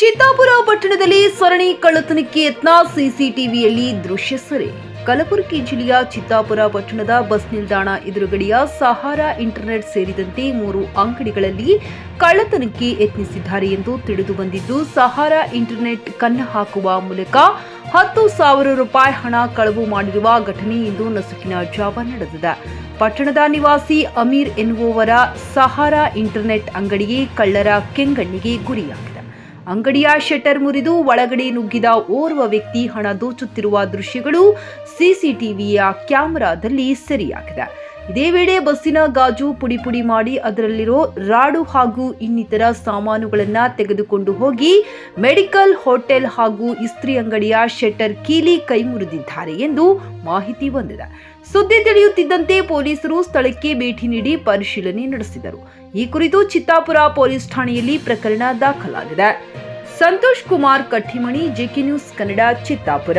ಚಿತ್ತಾಪುರ ಪಟ್ಟಣದಲ್ಲಿ ಸರಣಿ ಕಳ್ಳತನಕ್ಕೆ ಯತ್ನ ಸಿಸಿಟಿವಿಯಲ್ಲಿ ದೃಶ್ಯ ಸೆರೆ. ಕಲಬುರಗಿ ಜಿಲ್ಲೆಯ ಚಿತ್ತಾಪುರ ಪಟ್ಟಣದ ಬಸ್ ನಿಲ್ದಾಣ ಎದುರುಗಡೆಯ ಸಹಾರಾ ಇಂಟರ್ನೆಟ್ ಸೇರಿದಂತೆ ಮೂರು ಅಂಗಡಿಗಳಲ್ಲಿ ಕಳ್ಳತನಕ್ಕೆ ಯತ್ನಿಸಿದ್ದಾರೆ ಎಂದು ತಿಳಿದು ಬಂದಿದ್ದು, ಸಹಾರಾ ಇಂಟರ್ನೆಟ್ ಕನ್ನ ಹಾಕುವ ಮೂಲಕ ಹತ್ತು ಸಾವಿರ ರೂಪಾಯಿ ಹಣ ಕಳವು ಮಾಡಿರುವ ಘಟನೆ ಇಂದು ನಸುಕಿನ ಜಾವ ನಡೆದಿದೆ. ಪಟ್ಟಣದ ನಿವಾಸಿ ಅಮೀರ್ ಎನ್ನುವವರ ಸಹಾರಾ ಇಂಟರ್ನೆಟ್ ಅಂಗಡಿಯೇ ಕಳ್ಳರ ಕೆಂಗಣ್ಣಿಗೆ ಗುರಿಯಾಗಿದೆ. ಅಂಗಡಿಯ ಶಟರ್ ಮುರಿದು ಒಳಗಡೆ ನುಗ್ಗಿದ ಓರ್ವ ವ್ಯಕ್ತಿ ಹಣ ದೋಚುತ್ತಿರುವ ದೃಶ್ಯಗಳು ಸಿಸಿಟಿವಿಯ ಕ್ಯಾಮೆರಾದಲ್ಲಿ ಸೆರೆಯಾಗಿದೆ. ಇದೇ ವೇಳೆ ಬಸ್ಸಿನ ಗಾಜು ಪುಡಿ ಪುಡಿ ಮಾಡಿ ಅದರಲ್ಲಿರೋ ರಾಡು ಹಾಗೂ ಇನ್ನಿತರ ಸಾಮಾನುಗಳನ್ನು ತೆಗೆದುಕೊಂಡು ಹೋಗಿ ಮೆಡಿಕಲ್ ಹೋಟೆಲ್ ಹಾಗೂ ಇಸ್ತ್ರಿ ಅಂಗಡಿಯ ಶೆಟ್ಟರ್ ಕೀಲಿ ಕೈ ಮುರಿದಿದ್ದಾರೆ ಎಂದು ಮಾಹಿತಿ ಬಂದಿದೆ. ಸುದ್ದಿ ತಿಳಿಯುತ್ತಿದ್ದಂತೆ ಪೊಲೀಸರು ಸ್ಥಳಕ್ಕೆ ಭೇಟಿ ನೀಡಿ ಪರಿಶೀಲನೆ ನಡೆಸಿದರು. ಈ ಕುರಿತು ಚಿತ್ತಾಪುರ ಪೊಲೀಸ್ ಠಾಣೆಯಲ್ಲಿ ಪ್ರಕರಣ ದಾಖಲಾಗಿದೆ. Santosh Kumar Kattimani JK news Kannada, Chittapur.